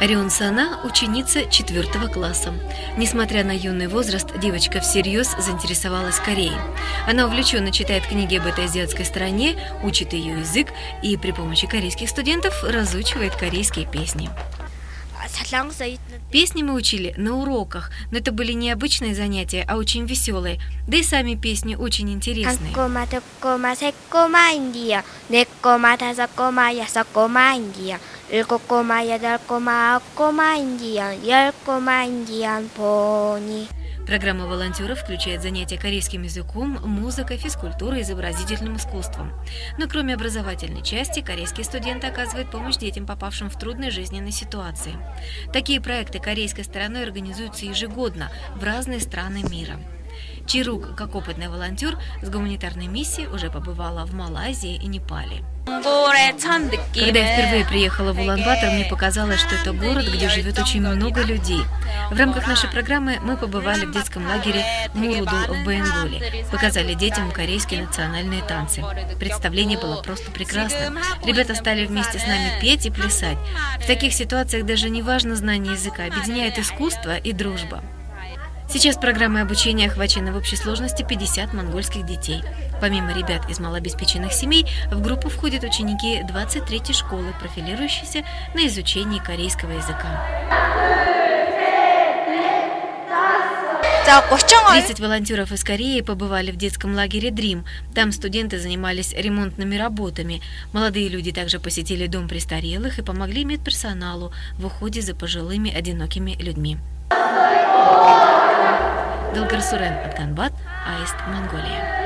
Орион Сана – ученица четвертого класса. Несмотря на юный возраст, девочка всерьез заинтересовалась Кореей. Она увлеченно читает книги об этой азиатской стране, учит ее язык и при помощи корейских студентов разучивает корейские песни. Песни мы учили на уроках, но это были не обычные занятия, а очень веселые. Да и сами песни очень интересные. 한 꼬마 두 꼬마 세 꼬마인디요 네 꼬마 다섯 꼬마 여섯 꼬마인디요 일곱 꼬마 여덟 꼬마 아홉 꼬마인디요 열 꼬마인디요 보니 Программа волонтеров включает занятия корейским языком, музыкой, физкультурой и изобразительным искусством. Но кроме образовательной части, корейские студенты оказывают помощь детям, попавшим в трудные жизненные ситуации. Такие проекты корейской стороной организуются ежегодно в разные страны мира. Чирук, как опытный волонтер с гуманитарной миссией, уже побывала в Малайзии и Непале. Когда я впервые приехала в Улан-Батор, мне показалось, что это город, где живет очень много людей. В рамках нашей программы мы побывали в детском лагере Муруду в Бенгуле. Показали детям корейские национальные танцы. Представление было просто прекрасным. Ребята стали вместе с нами петь и плясать. В таких ситуациях даже не важно знание языка, объединяет искусство и дружба. Сейчас программой обучения охвачено в общей сложности 50 монгольских детей. Помимо ребят из малообеспеченных семей, в группу входят ученики 23-й школы, профилирующиеся на изучении корейского языка. 자30 30 волонтеров из Кореи побывали в детском лагере Dream. Там студенты занимались ремонтными работами. Молодые люди также посетили дом престарелых и помогли медперсоналу в уходе за пожилыми одинокими людьми. Долгарсурен Атканбат, Аист, Монголия.